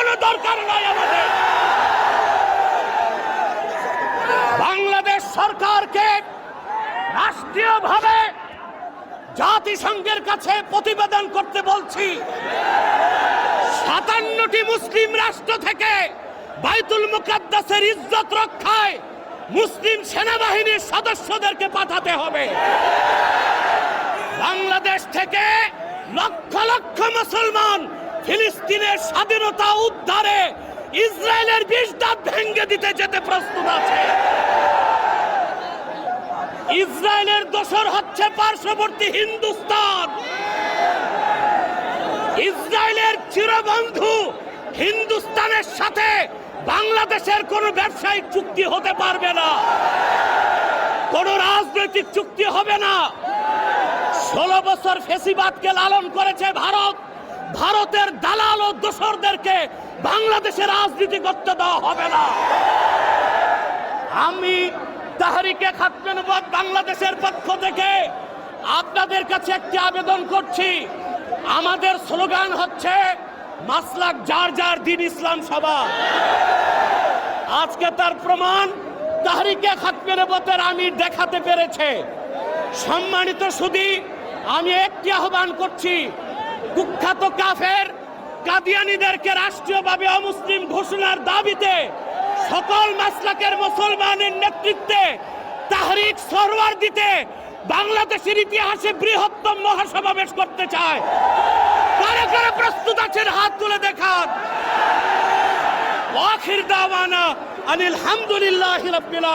কোনো দরকার নাই আমাদের। বাংলাদেশ সরকারকে রাষ্ট্রীয়ভাবে জাতিসংঘের কাছে প্রতিবেদন করতে বলছি। সাতান্নটি মুসলিম রাষ্ট্র থেকে বাইতুল মুকাদ্দাসের ইজ্জত রক্ষায় মুসলিম সেনাবাহিনীর সদস্যদেরকে পাঠাতে হবে। বাংলাদেশ থেকে লক্ষ লক্ষ মুসলমান ফিলিস্তিনের স্বাধীনতা উদ্ধারে ইসরায়েলের বিষ দাঁত ভেঙ্গে দিতে যেতে প্রস্তুত আছে। ইসরায়েলের দোসর হচ্ছে পার্শ্ববর্তী হিন্দুস্তান। ইসরায়েলের চিরবন্ধু হিন্দুস্তানের সাথে বাংলাদেশের কোনো ব্যবসায়িক চুক্তি হতে পারবে না। কোন রাজনৈতিক চুক্তি হবে না। ষোলো বছর ফেসিবাদকে লালন করেছে ভারত। ভারতের দালাল ও দোসরদেরকে বাংলাদেশে রাজনীতি করতে দেওয়া হবে না। আমি তাহারিকে খাতমে নবুয়ত বাংলাদেশের পক্ষ থেকে আপনাদের কাছে একটি আবেদন করছি। আমাদের স্লোগান হচ্ছে, মাসলাক যার যার দিন ইসলাম সভা আজকে তার প্রমাণ তাহারিকে খাতমে নবুয়তের আমি দেখাতে পেরেছে। সম্মানিত সুদী, আমি একটি আহ্বান করছি কুখ্যাত কাফের কাদিয়ানিদেরকে রাষ্ট্রীয়ভাবে অমুসলিম ঘোষণার দাবিতে সকল মাসলাকের মুসলমানের নেতৃত্বে তাহরিক সরওয়ার দিতে বাংলাদেশের ইতিহাসে বৃহত্তম মহাসমাবেশ করতে চায়। কারা কারা প্রস্তুত আছেন হাত তুলে দেখান। আখির দাওয়ানা আনিল হামদুলিল্লাহি রাব্বিল